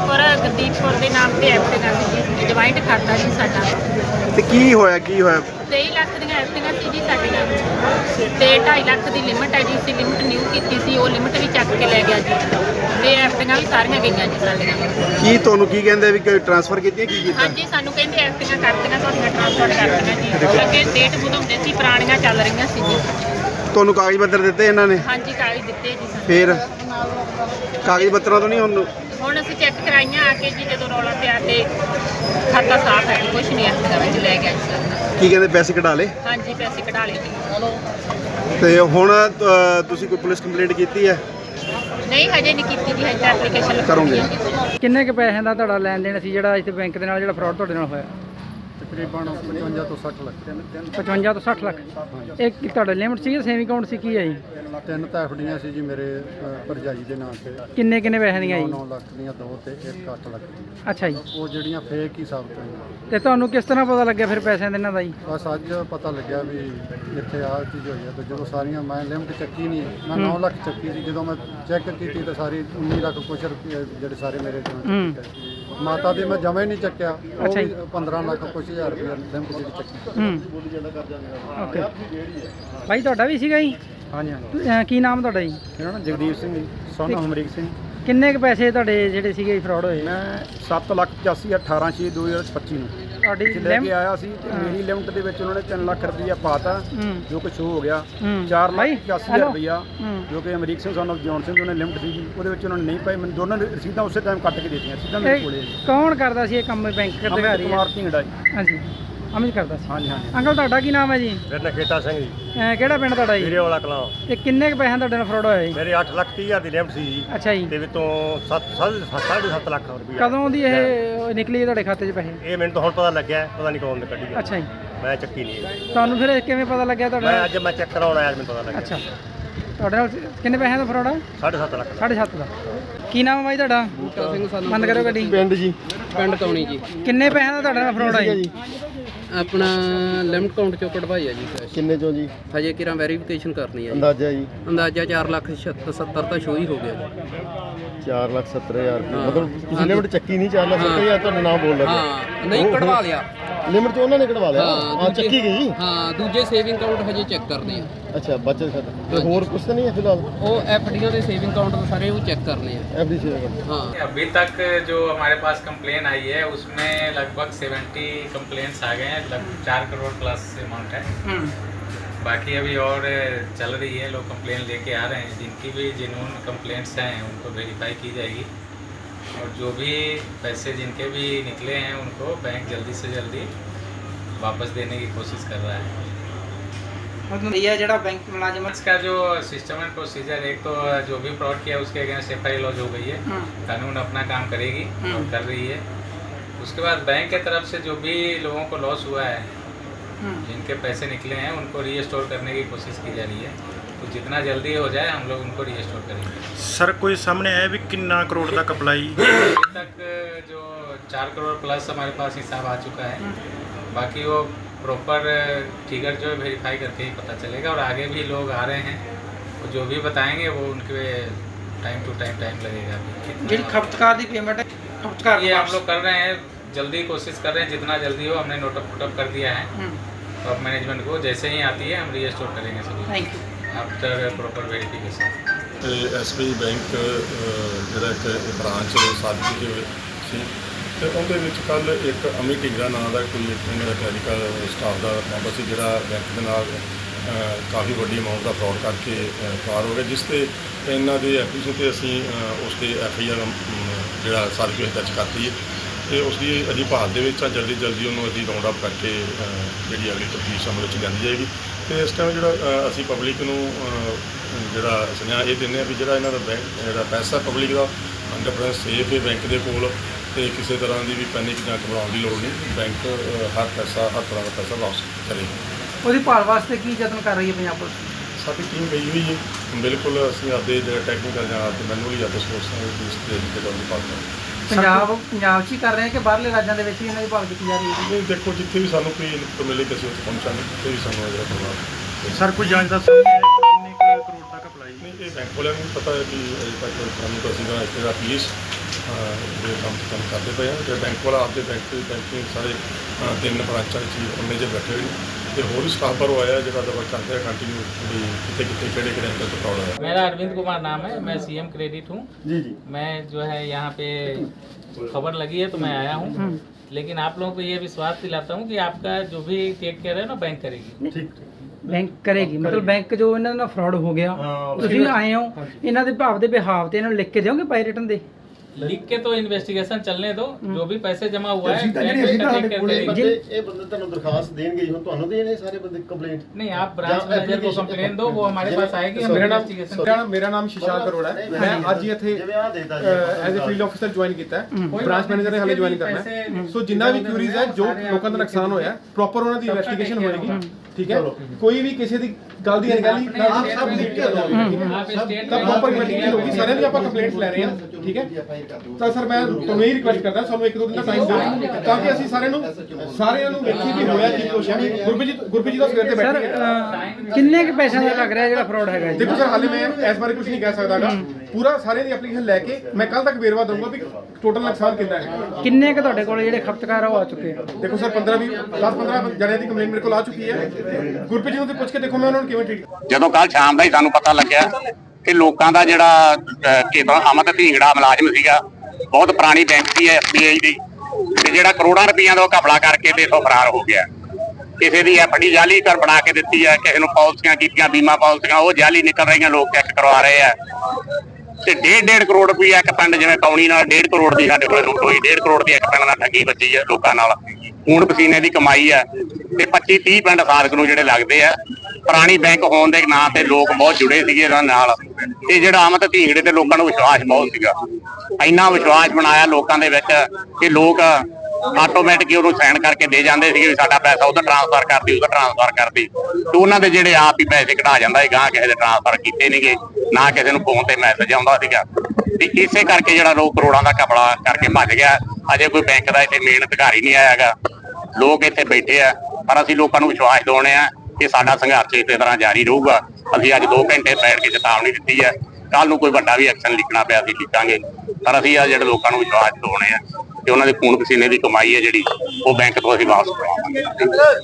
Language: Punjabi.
ਪਰ ਗਦੀਪੁਰ ਦੇ ਨਾਮ ਤੇ ਐਫਟੀਆਂ ਸੀ ਜੁਆਇੰਟ ਖਾਤਾ ਸੀ ਸਾਡਾ। ਤੇ ਕੀ ਹੋਇਆ ਕੀ ਹੋਇਆ? 23 ਲੱਖ ਦੀਆਂ ਐਫਟੀਆਂ ਸੀ ਜੀ ਸਾਡੀਆਂ ਤੇ 2.5 ਲੱਖ ਦੀ ਲਿਮਟ ਹੈ ਜੀ ਸੀ ਲਿਮਟ ਨਿਊ ਕੀਤੀ ਸੀ ਉਹ ਲਿਮਟ ਵੀ ਚੱਕ ਕੇ ਲੈ ਗਿਆ ਜੀ। ਤੇ ਐਫਟੀਆਂ ਵੀ ਸਾਰੀਆਂ ਗਈਆਂ ਜੀ ਸਾਡੀਆਂ ਕੀ ਤੁਹਾਨੂੰ ਕੀ ਕਹਿੰਦੇ ਵੀ ਕੋਈ ਟ੍ਰਾਂਸਫਰ ਕੀਤੀਆਂ ਕੀ ਕੀਤਾ ਹਾਂਜੀ ਸਾਨੂੰ ਕਹਿੰਦੇ ਐਫਟੀਆਂ ਕਰਤੀਆਂ ਤੁਹਾਡੀਆਂ ਟ੍ਰਾਂਸਫਰ ਕਰਤੀਆਂ ਜੀ। ਅੱਗੇ ਡੇਟ ਵਧਾਉਂਦੇ ਸੀ ਪੁਰਾਣੀਆਂ ਚੱਲ ਰਹੀਆਂ ਸੀ ਜੀ। ਤੁਹਾਨੂੰ ਕਾਗਜ਼ ਪੱਤਰ ਦਿੱਤੇ ਇਹਨਾਂ ਨੇ? ਹਾਂਜੀ ਕਾਗਜ਼ ਦਿੱਤੇ ਜੀ ਸਾਨੂੰ। ਫਿਰ? ਕਾਗਜ਼ ਪੱਤਰਾਂ ਤੋਂ ਨਹੀਂ ਹੁਣ ਹੁਣ ਅਸੀਂ ਚੈੱਕ ਕਰਾਈਆਂ ਆ ਕੇ ਜੀ ਜਦੋਂ ਰੌਲਾ ਪਿਆ ਤੇ ਖਾਤਾ ਸਾਫ਼ ਹੈ ਕੁਝ ਨਹੀਂ ਐਫਟੀਆਂ ਵਿੱਚ ਲੈ ਗਿਆ ਜੀ ਸਾਡਾ। ਕੀ ਕਹਿੰਦੇ ਪੈਸੇ ਕਢਾ ਲਏ? ਹਾਂਜੀ ਪੈਸੇ ਕਢਾ ਲਏ ਜੀ। ਤੇ ਹੁਣ ਅ, ਤੁਸੀਂ ਕੋਈ ਪੁਲਿਸ ਕੰਪਲੇਂਟ ਕੀਤੀ ਹੈ? ਨਹੀਂ ਹਜੇ ਨਹੀਂ ਕੀਤੀ ਜੀ ਹਜੇ ਐਪਲੀਕੇਸ਼ਨ ਕਰੋਗੇ। ਕਿੰਨੇ ਕੁ ਪੈਸਿਆਂ ਦਾ ਤੁਹਾਡਾ ਲੈਣ ਦੇਣ ਸੀ ਜਿਹੜਾ ਇੱਥੇ ਬੈਂਕ ਦੇ ਨਾਲ ਜਿਹੜਾ ਫਰਾਡ ਤੁਹਾਡੇ ਨਾਲ ਹੋਇਆ? ਤਕਰੀਬਨ 55 ਤੋਂ 60 ਲੱਖ। 55 ਤੋਂ 60 ਲੱਖ। ਇਹ ਤੁਹਾਡਾ ਲਿਮਟ ਸੀ ਜਾਂ ਸੇਵਿੰਗ ਅਕਾਊਂਟ ਸੀ ਕੀ ਹੈ ਜੀ? ਤਿੰਨ ਤਾਂ ਐਫਡੀਆਂ ਸੀ ਜੀ ਮੇਰੇ ਅ, ਭਰਜਾਈ ਦੇ ਨਾਂ ਤੇ। ਕਿੰਨੇ ਕਿੰਨੇ ਪੈਸਿਆਂ ਦੀਆਂ 9 ਜੀ ਲੱਖ ਦੀਆਂ ਦੋ ਤੇ 1 8 ਲੱਖ ਦੀਆਂ। ਅੱਛਾ ਜੀ। ਉਹ ਜਿਹੜੀਆਂ ਫੇਕ ਹੀ ਸਾਬਤ ਹੋਈਆਂ ਤੇ ਤੁਹਾਨੂੰ ਕਿਸ ਤਰ੍ਹਾਂ ਪਤਾ ਲੱਗਿਆ ਫਿਰ ਪੈਸਿਆਂ ਦੇ ਇਹਨਾਂ ਦਾ ਜੀ? ਬਸ ਅੱਜ ਪਤਾ ਲੱਗਿਆ ਵੀ ਇੱਥੇ ਆਹ ਚੀਜ਼ ਹੋਈ ਹੈ ਤੇ ਜਦੋਂ ਸਾਰੀਆਂ ਮੈਂ ਲਿਮਟ ਚੱਕੀ ਨਹੀਂ ਮੈਂ 9 ਲੱਖ ਚੱਕੀ ਸੀ। ਜਦੋਂ ਮੈਂ ਚੈੱਕ ਕੀਤੀ ਤਾਂ ਸਾਰੀ 19 ਲੱਖ ਕੁਛ ਜਿਹੜੇ ਸਾਰੇ ਮੇਰੇ ਮਾਤਾ ਦੀ ਮੈਂ ਜਮਾ ਹੀ ਨਹੀਂ ਚੱਕਿਆ ਉਹ ਅੱਛਾ ਵੀ ਜੀ। 15 ਲੱਖ ਕੁਛ ਹਜ਼ਾਰ ਰੁਪਏ ਲਿਮਟ ਜਿਹੜੀ ਚੱਕੀ। ਹੂੰ। ਓਕੇ ਭਾਈ ਤੁਹਾਡਾ ਵੀ ਸੀਗਾ ਜੀ? ਹਾਂਜੀ ਹਾਂਜੀ। ਅਹ ਕੀ ਨਾਮ ਤੁਹਾਡਾ ਜੀ? ਮੇਰਾ ਨਾਮ ਜਗਦੀਪ ਸਿੰਘ ਜੀ ਸੋਨਾ ਹਮਰੀਕ ਸਿੰਘ। ਕਿੰਨੇ ਕੁ ਪੈਸੇ ਤੁਹਾਡੇ ਜਿਹੜੇ ਸੀਗੇ ਫਰਾਡ ਹੋਏ? ਮੈਂ 7 ਲੱਖ 85 18 6 2025 ਨੂੰ। ਤੁਹਾਡੀ ਲੈ ਕੇ ਆਇਆ ਸੀ ਤੇ ਮੇਰੀ ਲਿਮਟ ਦੇ ਵਿੱਚ ਉਹਨਾਂ ਨੇ 3 ਲੱਖ ਰੁਪਈਆ ਪਾਤਾ ਜੋ ਕੁਛ ਹੋ ਗਿਆ। ਹੂੰ। 4 ਭਾਈ, ਲੱਖ 85000 ਹੈਲੋ। ਰੁਪਈਆ ਜੋ ਕਿ Amrik Singh son of John Singh ਉਹਨੇ ਲਿਮਟ ਸੀਗੀ ਉਹਦੇ ਵਿੱਚ ਉਹਨਾਂ ਨੇ ਨਹੀਂ ਪਾਈ ਮੈਨੂੰ ਦੋਨਾਂ ਨੇ ਰਸੀਦਾਂ ਉਸੇ ਟਾਈਮ ਕੱਟ ਕੇ ਦਿੱਤੀਆਂ ਸਿੱਧਾ ਮੇਰੇ ਕੋਲੇ ਕੌਣ ਕਰਦਾ ਸੀ ਇਹ ਕੰਮ ਬੈਂਕ ਅਧਿਕਾਰੀ ਕੁਮਾਰ ਢਿੰਗੜਾ ਜੀ। ਹਾਂਜੀ। ਅਮਿਤ ਕਰਦਾ ਸੀ। ਹਾਂਜੀ ਹਾਂਜੀ। ਅੰਕਲ ਤੁਹਾਡਾ ਕੀ ਨਾਮ ਹੈ ਜੀ? ਮੇਰਾ ਨਾਂ ਖੇਤਾ ਸਿੰਘ ਜੀ। ਅਹ ਕਿਹੜਾ ਪਿੰਡ ਤੁਹਾਡਾ ਜੀ? ਵੀਰੇ ਵਾਲਾ ਕਲਾਂ। ਤੇ ਕਿੰਨੇ ਕੁ ਪੈਸਿਆਂ ਤੁਹਾਡੇ ਨਾਲ ਫਰਾਡ ਹੋਇਆ ਜੀ? ਮੇਰੇ 8 ਲੱਖ 30 ਹਜ਼ਾਰ ਦੀ ਲਿਮਟ ਸੀ ਜੀ। ਅੱਛਾ ਜੀ। ਤੇ ਵਿੱਚੋਂ 7 7.5 ਲੱਖ ਰੁਪਇਆ ਕਦੋਂ ਦੀ ਇਹ ਨਿਕਲੀ ਹੈ ਤੁਹਾਡੇ ਖਾਤੇ 'ਚ ਪੈਸੇ? ਇਹ ਮੈਨੂੰ ਤਾਂ ਹੁਣ ਪਤਾ ਲੱਗਿਆ ਪਤਾ ਨਹੀਂ ਕੌਣ ਨੇ ਕੱਢੀ ਹੈ। ਅੱਛਾ ਜੀ। ਮੈਂ ਚੱਕੀ ਨਹੀਂ ਹੈ। ਤੁਹਾਨੂੰ ਫਿਰ ਇਹ ਕਿਵੇਂ ਪਤਾ ਲੱਗਿਆ ਤੁਹਾਡੇ? ਮੈਂ ਨਾਲ ਅੱਜ ਮੈਂ ਚੈੱਕ ਕਰਾਉਣ ਆਇਆ ਮੈਨੂੰ ਪਤਾ ਲੱਗਿਆ। ਅੱਛਾ। ਤੁਹਾਡੇ ਨਾਲ ਕਿੰਨੇ ਪੈਸਿਆਂ ਦਾ ਫਰਾਡ ਆ? 7.5 ਲੱਖ। ਦਾ। 7.5 ਦਾ। ਕੀ ਨਾਮ ਹੈ ਬਾਈ ਤੁਹਾਡਾ? ਬੂਟਾ ਸਿੰਘ ਸਾਨੂੰ ਬੰਦ ਕਰੋ ਗੱਡੀ। ਪਿੰਡ ਜੀ। ਪਿੰਡ ਤੌਣੀ ਜੀ। ਕਿੰਨੇ ਪੈਸਿਆਂ ਦਾ ਤੁਹਾਡੇ ਨਾਲ ਫਰਾਡ ਆ ਜੀ। ਆਪਣਾ ਲਿਮਟ ਕਾਊਂਟ ਚੋਂ ਕਢਵਾਈ ਆ ਜੀ cash। ਕਿੰਨੇ ਚੋਂ ਜੀ? ਹਜੇ ਕਿਰਾਂ ਵੈਰੀਫਿਕੇਸ਼ਨ ਕਰਨੀ ਆ ਜੀ। ਅੰਦਾਜ਼ਾ ਜੀ? ਅੰਦਾਜ਼ਾ 4 ਲੱਖ 70 ਤਾਂ ਸ਼ੋ ਹੀ ਹੋ ਗਿਆ ਜੀ। 4 ਲੱਖ 70000 ਰੁਪਏ। ਮਤਲਬ ਤੁਸੀਂ ਲਿਮਟ ਚੱਕੀ ਨਹੀਂ 4 ਲੱਖ 70000 ਤੁਹਾਡਾ ਨਾਮ ਬੋਲ ਲੱਗੇ। ਹਾਂ। ਨਹੀਂ ਕਢਵਾ ਲਿਆ। ਲਿਮਟ ਚ ਉਹਨਾਂ ਨੇ ਕਢਵਾ ਲਿਆ ਹਾਂ, ਹਾਂ ਦੂਜੇ- ਚੱਕੀ ਗਈ ਹਾਂ ਦੂਜੇ ਸੇਵਿੰਗ ਅਕਾਊਂਟ ਹਜੇ ਚੈੱਕ ਕਰਦੇ ਆ ਅੱਛਾ ਬਚਤ ਖਾਤਾ ਤੇ ਹੋਰ ਕੁਝ ਤਾਂ ਨਹੀਂ ਹੈ ਫਿਲਹਾਲ ਉਹ ਐਫਡੀਆਂ ਦੇ ਸੇਵਿੰਗ ਅਕਾਊਂਟ ਸਾਰੇ ਉਹ ਚੈੱਕ ਕਰਨੇ ਆ ਐਫਡੀ ਸੀ ਹਾਂ अभी तक जो हमारे पास कंप्लेन आई है उसमें लगभग 70 कंप्लेंट्स आ गए हैं लगभग चार करोड़ प्लस अमाउंट है ਹੂੰ बाकी अभी और चल रही है लोग कंप्लेन लेके आ रहे हैं जिनकी भी जिनून कंप्लेंट्स हैं उनको वेरीफाई की जाएगी और जो भी पैसे जिनके भी निकले हैं उनको बैंक जल्दी से जल्दी वापस देने की कोशिश कर रहा है। तो यह जरा बैंक मुलाजिम का जो सिस्टम एंड प्रोसीजर एक तो जो भी फ्रॉड किया उसके अगेंस्ट एफ़ आई लॉज हो गई है हाँ। कानून अपना काम करेगी हाँ। और कर रही है। उसके बाद बैंक के तरफ़ से जो भी लोगों को लॉस हुआ है हाँ। जिनके पैसे निकले हैं उनको रीस्टोर करने की कोशिश की जा रही है। तो जितना जल्दी हो जाए हम लोग उनको रिस्टोर करेंगे। सर कोई सामने आया भी कितना करोड़ तक अप्लाई अभी तक जो चार करोड़ प्लस हमारे पास हिसाब आ चुका है। बाकी वो प्रॉपर फिगर जो है वेरीफाई करके ही पता चलेगा और आगे भी लोग आ रहे हैं। और जो भी बताएँगे वो उनके टाइम टू टाइम टाइम लगेगा। बिल खपतकार की पेमेंट खपतकार ये हम लोग कर रहे हैं जल्दी कोशिश कर रहे हैं जितना जल्दी हो हमने नोटअप वोटअप कर दिया है। तो अब मैनेजमेंट को जैसे ही आती है हम रिस्टोर करेंगे सभी thank you after proper verification ਤੇ ਐਸਬੀ ਬੈਂਕ ਜਿਹੜਾ ਇੱਕ ਬ੍ਰਾਂਚ ਸਾਡੀ ਦੇ ਵਿੱਚ ਸੀ। ਤੇ ਉਹਦੇ ਵਿੱਚ ਕੱਲ ਇੱਕ ਅਮਿਤ ਢਿੰਗਰਾ ਨਾਂ ਦਾ ਕੋਈ ਇੱਕ ਮੇਰਾ ਟੈਕਨੀਕਲ ਸਟਾਫ ਦਾ ਮੈਂਬਰ ਸੀ, ਜਿਹੜਾ ਬੈਂਕ ਦੇ ਨਾਲ ਕਾਫੀ ਵੱਡੀ ਅਮਾਉਂਟ ਦਾ ਫਰਾਡ ਕਰਕੇ ਫਰਾਰ ਹੋ ਗਿਆ, ਜਿਸ ਤੇ ਇਹਨਾਂ ਦੇ ਐਪਲੀਕੇਸ਼ਨ ਤੇ ਅਸੀਂ ਉਸ ਤੇ ਐਫ ਆਈ ਆਰ ਜਿਹੜਾ ਸਾਡੀ ਦਰਜ ਕਰਤੀ ਹੈ। ਤੇ ਉਸ ਦੀ ਅਜੀ ਦੇ ਵਿੱਚ ਆ ਜਲਦੀ ਜਲਦੀ ਉਹਨੂੰ ਅਸੀਂ ਰਾਉਂਡ ਅਪ ਕਰਕੇ ਜਿਹੜੀ ਅਗਲੀ ਤਫਤੀਸ਼ ਅਮਲ ਵਿੱਚ ਲਿਆਂਦੀ ਜਾਏਗੀ। ਤੇ ਇਸ ਟਾਈਮ ਜਿਹੜਾ ਅਸੀਂ ਪਬਲਿਕ ਨੂੰ ਜਿਹੜਾ ਸੁਨੇਹਾ ਇਹ ਦਿੰਦੇ ਆ ਵੀ ਜਿਹੜਾ ਇਹਨਾਂ ਦਾ ਬੈਂਕ ਜਿਹੜਾ ਪੈਸਾ ਪਬਲਿਕ ਦਾ 100% ਸੇਫ ਹੈ ਬੈਂਕ ਦੇ ਕੋਲ ਤੇ ਕਿਸੇ ਤਰ੍ਹਾਂ ਦੀ ਵੀ ਪੈਨਿਕ ਜਾਂ ਘਬਰਾਉਣ ਦੀ ਲੋੜ ਨਹੀਂ ਬੈਂਕ ਹਰ ਪੈਸਾ ਹਰ ਤਰ੍ਹਾਂ ਦਾ ਪੈਸਾ ਵਾਪਸ ਕਰੇਗਾ ਉਹਦੀ ਭਾਲ ਵਾਸਤੇ ਕੀ ਯਤਨ ਕਰ ਰਹੀ ਹੈ ਪੰਜਾਬ ਪੁਲਿਸ? ਸਾਡੀ ਟੀਮ ਗਈ ਹੋਈ ਹੈ। ਬਿਲਕੁਲ ਅਸੀਂ ਆਪਦੇ ਜਿਹੜਾ ਟੈਕਨੀਕਲ ਜਾਂ ਆਪਦੇ ਮੈਨੂਅਲੀ ਆਪਦੇ ਸੋਰਸਾਂ ਦੇ ਇਸ ਤੇ ਤੇ ਜਲਦੀ ਪਾਉਂਦੇ ਪੰਜਾਬ ਪੰਜਾਬ 'ਚ ਹੀ ਕਰ ਰਹੇ ਹੈ ਕਿ ਬਾਹਰਲੇ ਰਾਜਾਂ ਦੇ ਵਿੱਚ ਵੀ ਇਹਨਾਂ ਦੀ ਭਾਲ ਕੀਤੀ ਜਾ ਰਹੀ ਹੈ ਨਹੀਂ ਦੇਖੋ ਜਿੱਥੇ ਵੀ ਸਾਨੂੰ ਕੋਈ ਇਨਫੋ ਮਿਲੇ ਕਿ ਅਸੀਂ ਉੱਥੇ ਪਹੁੰਚਾਂਗੇ ਜਿੱਥੇ ਵੀ ਸਾਨੂੰ ਇਹ ਜਿਹੜਾ ਪ੍ਰੋਗਰਾਮ ਸਰ ਕੋਈ ਜਾਂਚ ਦਾ ਸਾਹਮਣੇ ਆਇਆ ਕਿ ਕਿੰਨੇ ਕੁ ਕਰੋੜ ਤੱਕ ਅਪਲਾਈ ਨਹੀਂ ਇਹ ਬੈਂਕ ਵਾਲਿਆਂ ਨੂੰ ਪਤਾ ਹੈ ਕਿ ਅਜੇ ਤੱਕ ਸਾਨੂੰ ਤਾਂ ਸੀਗਾ ਇੱਥੇ ਦਾ ਪੁਲਿਸ ਜਿਹੜੇ ਕੰਮ ਕੰਮ ਕਰਦੇ ਪਏ ਆ। ਤੇ ਬੈਂਕ ਵਾਲਾ ਆਪਦੇ ਬੈਂਕ ਦੇ ਬੈਂਕਿੰਗ ਸਾਰੇ ਤਿੰਨ ਬ੍ਰਾਂਚਾਂ ਵਿੱਚ ਹੀ ਉਹਨੇ ਜੇ ਬੈਠੇ ਹੋਏ ਨੇ। ਤੇ ਹੋਰ ਵੀ ਸਟਾਫ ਪਰ ਆਇਆ ਜਿਹੜਾ ਦਵਾ ਕਰਦੇ ਆ ਕੰਟੀਨਿਊ ਵੀ ਕਿਤੇ ਕਿਤੇ ਕਿਹੜੇ ਕਿਹੜੇ ਅੰਦਰ ਤੋਂ ਪ੍ਰੋਬਲਮ ਹੈ मेरा अरविंद कुमार नाम है मैं सीएम क्रेडिट हूँ ਜੀ ਜੀ मैं जो है यहाँ पे खबर लगी है तो मैं आया हूँ लेकिन आप लोगों को ये विश्वास दिलाता हूँ कि आपका जो भी टेक केयर है ना बैंक करेगी ਠੀਕ ਬੈਂਕ ਕਰੇਗੀ ਮਤਲਬ ਬੈਂਕ ਜੋ ਇਹਨਾਂ ਨਾਲ ਫਰਾਡ ਹੋ ਗਿਆ ਤੁਸੀਂ ਆਏ ਹੋ ਇਹਨਾਂ ਦੇ ਭਾਵ ਦੇ ਬਿਹਾਵ ਤੇ ਇਹਨਾਂ ਨੂੰ ਲਿਖ ਕੇ ਦਿਓਗੇ ਪਾਈ ਰਿਟਨ ਦੇ लिख के तो इन्वेस्टिगेशन चलने दो जो भी पैसे जमा हुआ है बैंक उसका take care करेगी। ਬੰਦੇ ਇਹ ਬੰਦੇ ਤੁਹਾਨੂੰ ਦਰਖਾਸਤ ਦੇਣਗੇ ਜੀ ਹੁਣ ਤੁਹਾਨੂੰ ਦੇਣੇ ਸਾਰੇ ਬੰਦੇ ਕੰਪਲੇਂਟ नहीं आप ब्रांच मैनेजर को कंप्लेन दो वो हमारे पास आएगी हम मेरा इन्वेस्टिगेशन ਮੇਰਾ ਮੇਰਾ ਨਾਮ ਸ਼ਿਸ਼ਾਂਕ ਅਰੋੜਾ ਹੈ ਮੈਂ ਅੱਜ ਹੀ ਇੱਥੇ ਜਿਵੇਂ ਆ ਦੇਤਾ as a field officer join ਕੀਤਾ ਹੈ ਬ੍ਰਾਂਚ ਮੈਨੇਜਰ ਨੇ ਹਾਲੇ ਜੁਆਇਨ ਕਰਨਾ ਹੈ ਸੋ ਜਿੰਨਾ ਵੀ ਕਿਊਰੀਜ਼ ਹੈ ਜੋ ਲੋਕਾਂ ਦਾ ਨੁਕਸਾਨ ਹੋਇਆ ਪ੍ਰੋਪਰ ਉਹਨਾਂ ਦੀ ਇਨਵੈਸਟੀਗੇਸ਼ਨ ਹੋਏਗੀ ਠੀਕ ਹੈ ਕੋਈ ਵੀ ਕਿਸੇ ਦੀ ਗੱਲ ਦੀ ਗੱਲ ਹੀ ਆਪ ਸਭ ਲਿਖ ਕੇ ਦਿਓ ਸਭ ਤਾਂ ਪ੍ਰੋਪਰ ਮੀਟਿੰਗ ਹੋਊਗੀ ਸਾਰਿਆਂ ਦੀ ਆਪਾਂ ਕੰਪਲੇਂਟਸ ਲੈ ਰਹੇ ਹਾਂ। ਠੀਕ ਹੈ? ਤਾਂ ਸਰ ਮੈਂ ਤੁਹਾਨੂੰ ਇਹ ਰਿਕੁਐਸਟ ਕਰਦਾ ਸਾਨੂੰ ਇੱਕ ਦੋ ਦਿਨ ਦਾ ਟਾਈਮ ਦਿਓ। ਤਾਂ ਕਿ ਅਸੀਂ ਸਾਰਿਆਂ ਨੂੰ ਸਾਰਿਆਂ ਨੂੰ ਵੇਖੀ ਵੀ ਹੋਇਆ ਕੀ ਕੁਛ ਹੈ। ਗੁਰਪ੍ਰੀਤ ਗੁਰਪ੍ਰੀਤ ਦਾ ਸਵੇਰ ਤੇ ਬੈਠੇ ਸਰ ਕਿੰਨੇ ਕੁ ਪੈਸਿਆਂ ਦਾ ਲੱਗ ਰਿਹਾ ਜਿਹੜਾ ਫਰਾਡ ਹੈਗਾ ਦੇਖੋ ਸਰ ਹਾਲੇ ਮੈਂ ਇਸ ਬਾਰੇ ਕੁਝ ਨਹੀਂ ਕਹਿ ਸਕਦਾਗਾ ਪੂਰਾ ਸਾਰੇ ਦੀ ਐਪਲੀਕੇਸ਼ਨ ਲੈ ਕੇ ਮੈਂ ਕੱਲ ਤੱਕ ਵੇਰਵਾ ਦਊਂਗਾ ਵੀ ਟੋਟਲ ਨੁਕਸਾਨ ਕਿੰਨਾ ਹੈ ਕਿੰਨੇ ਕੁ ਤੁਹਾਡੇ ਕੋਲ ਜਿਹੜੇ ਖਪਤਕਾਰ ਆ ਉਹ ਚੁੱਕੇ ਦੇਖੋ ਸਰ 15 20 10 15 ਜਣਿਆਂ ਦੀ ਕੰਪਲੇਂਟ ਮੇਰੇ ਕੋਲ ਆ ਚੁੱਕੀ ਹੈ। ਗੁਰਪ੍ਰੀਤ ਜੀ ਨੂੰ ਪੁੱਛ ਕੇ ਦੇਖੋ ਮੈਂ ਉਹਨਾਂ ਕਿਵੇਂ ਟ੍ਰੀਟ ਜਦੋਂ ਕੱਲ ਸ਼ਾਮ ਦਾ ਹੀ ਸਾਨੂੰ ਪਤਾ ਲੱਗਿਆ ਕਿ ਲੋਕਾਂ ਦਾ ਜਿਹੜਾ ਅਹ, ਕਿਤੋਂ ਢੀਂਗੜਾ ਮੁਲਾਜ਼ਮ ਸੀਗਾ ਬਹੁਤ ਪੁਰਾਣੀ ਬੈਂਕ ਸੀ ਐਸਬੀਆਈ ਦੀ ਤੇ ਜਿਹੜਾ ਕਰੋੜਾਂ ਰੁਪਈਆ ਦਾ ਘਪਲਾ ਕਰਕੇ ਤੇ ਇਥੋਂ ਫਰਾਰ ਹੋ ਗਿਆ। ਕਿਸੇ ਦੀ ਐਫਡੀ ਜਾਲੀ ਕਰ ਬਣਾ ਕੇ ਦਿੱਤੀ ਹੈ ਕਿਸੇ ਨੂੰ ਪਾਲਿਸੀਆਂ ਕੀਤੀਆਂ ਬੀਮਾ ਪਾਲਿਸੀਆਂ ਉਹ ਜਾਲੀ ਨਿਕਲ ਰਹੀਆਂ ਲੋਕ ਚੈੱਕ ਕਰਵਾ ਰਹੇ ਆ। ਤੇ ਡੇਢ ਡੇਢ ਕਰੋੜ ਰੁਪਈਆ ਇੱਕ ਪਿੰਡ ਜਿਵੇਂ ਕੌਣੀ ਨਾਲ ਡੇਢ ਕਰੋੜ ਦੀ ਸਾਡੇ ਕੋਲ ਲੁੱਟ ਹੋਈ ਡੇਢ ਕਰੋੜ ਦੀ ਇੱਕ ਪਿੰਡ ਨਾਲ ਠੱਗੀ ਵੱਜੀ ਹੈ ਲੋਕਾਂ ਨਾਲ। ਖੂਨ ਪਸੀਨੇ ਦੀ ਕਮਾਈ ਹੈ ਤੇ 25 30 ਪਿੰਡ ਸਾਧਕ ਨੂੰ ਜਿਹੜੇ ਲੱਗਦੇ ਆ, ਪੁਰਾਣੀ ਬੈਂਕ ਹੋਣ ਦੇ ਨਾਂ ਤੇ ਲੋਕ ਬਹੁਤ ਜੁੜੇ ਸੀਗੇ ਇਹਨਾਂ ਨਾਲ। ਤੇ ਜਿਹੜਾ ਅਮਤ ਢੀਂਗੜੇ ਤੇ ਲੋਕਾਂ ਨੂੰ ਵਿਸ਼ਵਾਸ ਬਹੁਤ ਸੀਗਾ। ਇੰਨਾ ਵਿਸ਼ਵਾਸ ਬਣਾਇਆ ਲੋਕਾਂ ਦੇ ਵਿੱਚ ਕਿ ਲੋਕ ਆਟੋਮੈਟਿਕ ਉਹਨੂੰ ਸਾਈਨ ਕਰਕੇ ਦੇ ਜਾਂਦੇ ਸੀਗੇ ਸਾਡਾ ਪੈਸਾ ਉਧਰ ਟ੍ਰਾਂਸਫਰ ਕਰਦੀ ਉਧਰ ਟ੍ਰਾਂਸਫਰ ਕਰਦੀ ਤੇ ਉਹਨਾਂ ਦੇ ਜਿਹੜੇ ਆਪ ਹੀ ਪੈਸੇ ਕਢਾ ਜਾਂਦਾ ਸੀ ਗਾਂ ਕਿਸੇ ਦੇ ਟ੍ਰਾਂਸਫਰ ਕੀਤੇ ਨਹੀਂਗੇ ਨਾ ਕਿਸੇ ਨੂੰ ਫੋਨ ਤੇ ਮੈਸੇਜ ਆਉਂਦਾ ਸੀਗਾ। ਤੇ ਇਸੇ ਕਰਕੇ ਜਿਹੜਾ ਲੋਕ ਕਰੋੜਾਂ ਦਾ ਘਪਲਾ ਕਰਕੇ ਭੱਜ ਗਿਆ। ਅਜੇ ਕੋਈ ਬੈਂਕ ਦਾ ਇੱਥੇ ਮੇਨ ਅਧਿਕਾਰੀ ਨਹੀਂ ਆਇਆਗਾ ਲੋਕ ਇੱਥੇ ਬੈਠੇ ਆ, ਪਰ ਅਸੀਂ ਲੋਕਾਂ ਨੂੰ ਵਿਸ਼ਵਾਸ ਦਿਵਾਉਣੇ ਆ ਕਿ ਸਾਡਾ ਸੰਘਰਸ਼ ਇਸੇ ਤਰ੍ਹਾਂ ਜਾਰੀ ਰਹੂਗਾ। ਅਸੀਂ ਅੱਜ 2 ਘੰਟੇ ਬੈਠ ਕੇ ਚੇਤਾਵਨੀ ਦਿੱਤੀ ਹੈ। ਕੱਲ ਨੂੰ ਕੋਈ ਵੱਡਾ ਵੀ ਐਕਸ਼ਨ ਲਿਖਣਾ ਪਿਆ ਅਸੀਂ ਲਿਖਾਂਗੇ ਪਰ ਅਸੀਂ ਆ ਜਿਹੜੇ ਲੋਕਾਂ ਨੂੰ ਵਿਸ਼ਵਾਸ ਦਿਵਾਉਣੇ ਆ ਕਿ ਉਹਨਾਂ ਦੇ ਖੂਨ ਪਸੀਨੇ ਦੀ ਕਮਾਈ ਹੈ ਜਿਹੜੀ, ਉਹ ਬੈਂਕ ਤੋਂ ਅਸੀਂ ਵਾਪਸ ਕਰਵਾਵਾਂਗੇ।